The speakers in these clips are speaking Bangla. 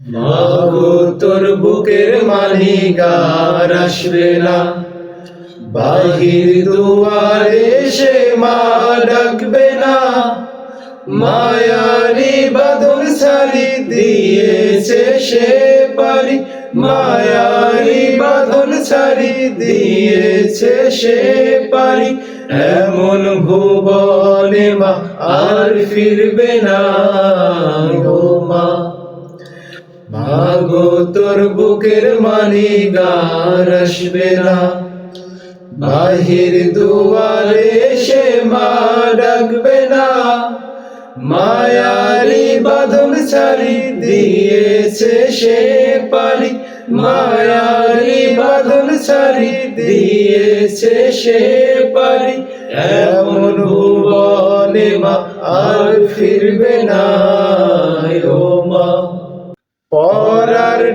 মাগো তোর বুকের গার আসবে না। বাহির দুয়ারে সে মা ডাকবে না। মায়ারি বাদল সারি দিয়েছে সে পারি। মায়ারি বাদল সারি দিয়েছে সে পারি। এমন ভুবনে মা আর ফিরবে না মাগো তোর বুকের মানি গার না। বাহির দুয়ারে সে মা ডাকবে না। মায়ারি বাদল ছাড়ি দিয়েছে সে পারি মায়ারি বাদল ছাড়ি দিয়েছে সে পারি এমন ভুবনে মা আর ফিরবে না। ও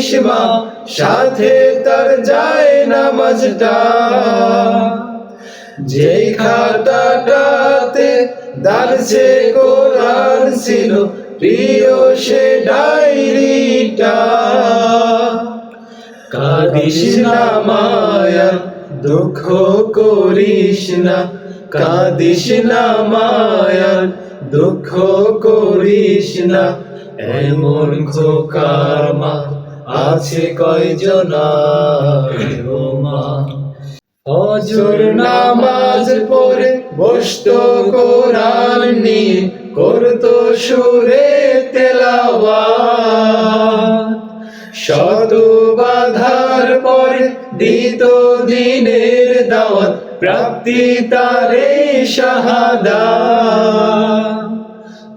রাখিস মা, সাথে তার যায় নামাজটা। যেই খাতাটাতে দারসে কোরআন ছিল, প্রিয় সে ডায়েরিটা। কাদিস না মায়া, দুঃখ করিস না, কাদিস না মায়া, দুঃখ করিস না, এমন খোকার মা। আছে কয়জন মা নামাজ পড়ে বসতো কোরআন নিয়ে করতো সুরে তেলাওয়া শত বাধার পরে দিত দিনের দাওয়াত, প্রাপ্তি তারে শাহাদা।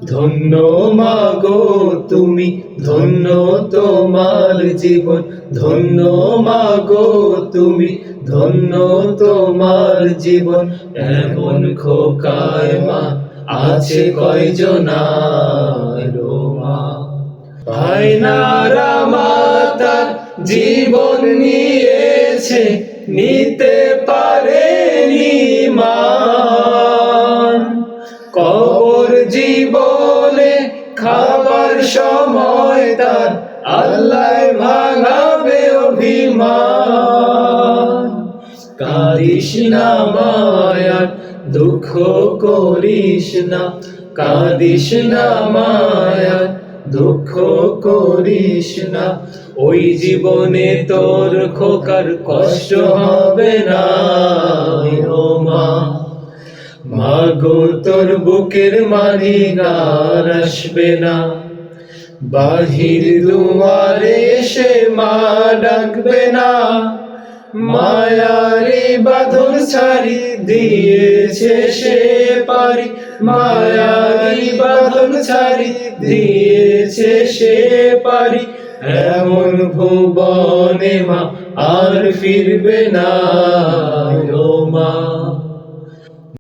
ধন্য মাগো তুমি, ধন্য তোমার জীবন, ধন্য মাগো তুমি, ধন্য তোমার জীবন। এমন খোকায় মা আছে কয়জন মা? ভাইনারা মাতার জীবন নিয়েছে, নিতে পারে মান জীবনে খাবার সময় তার। আল্লাহ ভাঙাবে অভিমান। কাঁদিস না মায়ার, দুঃখ করিস না। কাঁদিস না মায়ার, দুঃখ করিস না। ওই জীবনে তোর খোকার কষ্ট হবে না। ও মা। মাগো তোর বুকের মানি গার আসবে না। বাহির দুয়ারে সে মা ডাকবে না। মায়ারি বাঁধন ছাড়ি দিয়েছে সে পারি। মায়ারি বাঁধন ছাড়ি দিয়েছে সে পারি। এমন ভুবনে মা আর ফিরবে না। ও মা।